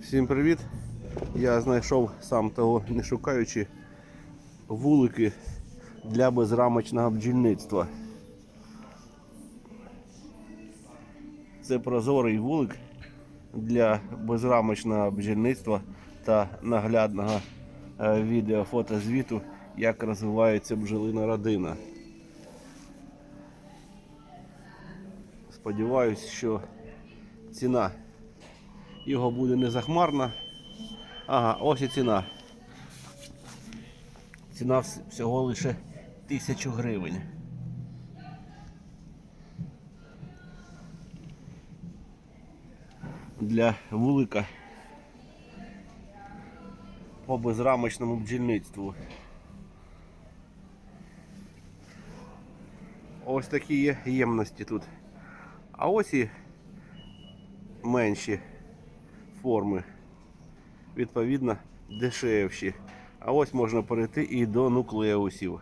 Всім привіт! Я знайшов сам того не шукаючи вулики для безрамочного бджільництва. Це прозорий вулик для безрамочного бджільництва та наглядного е, відео фотозвіту, як розвивається бджолина родина. Сподіваюсь, що ціна його буде не захмарна. Ага, ось і ціна. Ціна всього лише тисячу гривень. Для вулика по безрамочному бджільництву. Ось такі є ємності тут. А ось і менші форми. Відповідно, дешевші. А ось можна перейти і до нуклеусів.